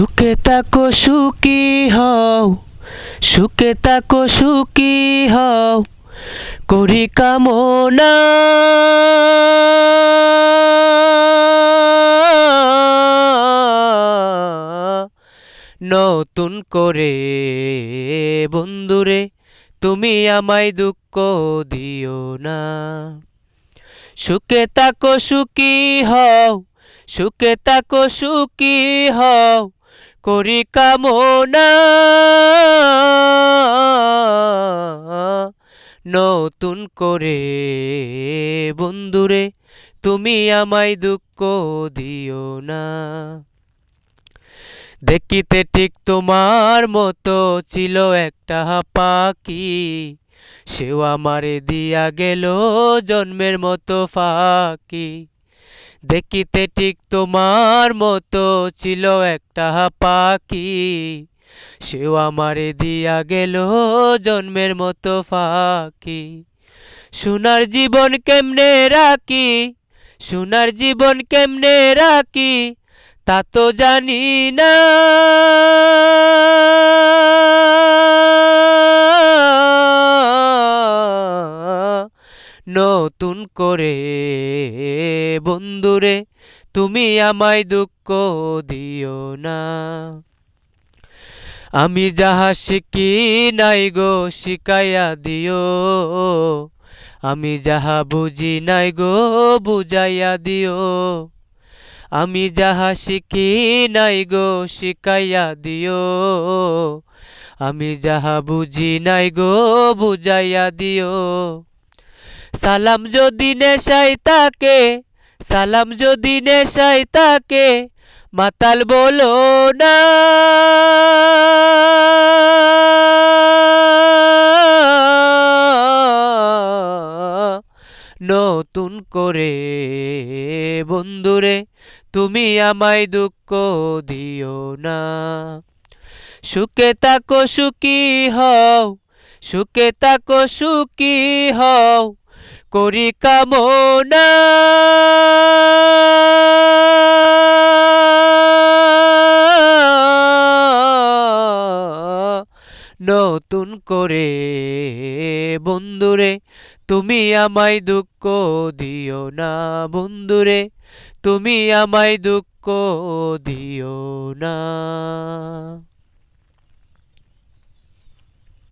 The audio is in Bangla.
সুখে তাকো সুখী হও। সুখে তাকো সুখী হও। করি কামনা। নতুন করে বন্ধুরে, তুমি আমায় দুঃখ দিও না। সুখে তাকো সুখী হও। সুখে তাকো সুখী হও। করি কামনা। নতুন করে বন্ধুরে, তুমি আমায় দুঃখ দিও না। দেখিতে ঠিক তোমার মতো ছিল একটা পাখি। সেও আমারে দিয়া গেল জন্মের মতো ফাঁকি। দেখিতে ঠিক তোমার মতো ছিল একটা পাখি। সেও আমারে দিয়া গেল জন্মের মতো ফাঁকি। সোনার জীবন কেমনে রাখি? সোনার জীবন কেমনে রাখি? তা তো জানি না। নতুন করে। বন্ধুরে, তুমি আমায় দুঃখ দিও না। আমি যাহা শিখি নাই গো শিকাইয়া দিও। আমি যাহা বুঝি নাই গো, বুঝাইয়া দিও। আমি যাহা শিখি নাই গো, শিখাইয়া দিও। আমি যাহা বুঝি নাই গো, বুঝাইয়া দিও। সালাম যদি নেশাই তাকে, সালাম যদি নেশাই তাকে, মাতাল বলো না। নতুন করে বন্ধুরে, তুমি আমায় দুঃখ দিও না। সুখে তাকো সুখী হও, সুখে তাকো সুখী হও করি কামনা। নতুন করে বন্ধুরে, তুমি আমায় দুঃখ দিও না বন্ধুরে, তুমি আমায় দুঃখ দিও না।